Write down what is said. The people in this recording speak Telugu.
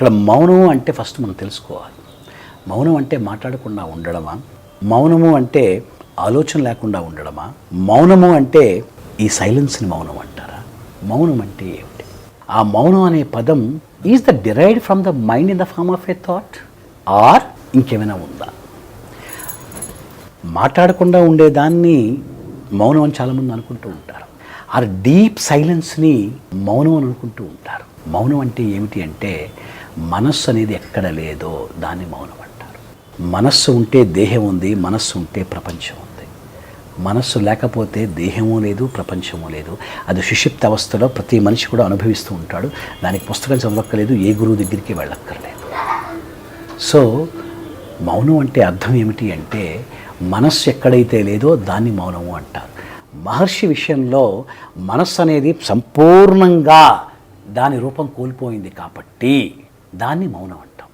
ఇక్కడ మౌనము అంటే ఫస్ట్ మనం తెలుసుకోవాలి. మౌనం అంటే మాట్లాడకుండా ఉండడమా? మౌనము అంటే ఆలోచన లేకుండా ఉండడమా? మౌనము అంటే ఈ సైలెన్స్ని మౌనం అంటారా? మౌనం అంటే ఏమిటి? ఆ మౌనం అనే పదం is the derived from the mind in the form of a thought? Or ఇంకేమైనా ఉందా? మాట్లాడకుండా ఉండేదాన్ని మౌనం అని చాలామంది అనుకుంటూ ఉంటారు. ఆ డీప్ సైలెన్స్ని మౌనం అని అనుకుంటూ ఉంటారు. మౌనం అంటే ఏమిటి అంటే మనస్సు అనేది ఎక్కడ లేదో దాన్ని మౌనం అంటారు. మనస్సు ఉంటే దేహం ఉంది మనస్సు ఉంటే ప్రపంచం ఉంది. మనస్సు లేకపోతే దేహము లేదు ప్రపంచము లేదు. అది సుషిప్త అవస్థలో ప్రతి మనిషి కూడా అనుభవిస్తూ ఉంటాడు. దానికి పుస్తకం చదవక్కర్లేదు ఏ గురువు దగ్గరికి వెళ్ళక్కర్లేదు. సో మౌనం అంటే అర్థం ఏమిటి అంటే మనస్సు ఎక్కడైతే లేదో దాన్ని మౌనము అంటారు. మహర్షి విషయంలో మనస్సు అనేది సంపూర్ణంగా దాని రూపం కోల్పోయింది కాబట్టి దాన్ని మౌనం అంటాం.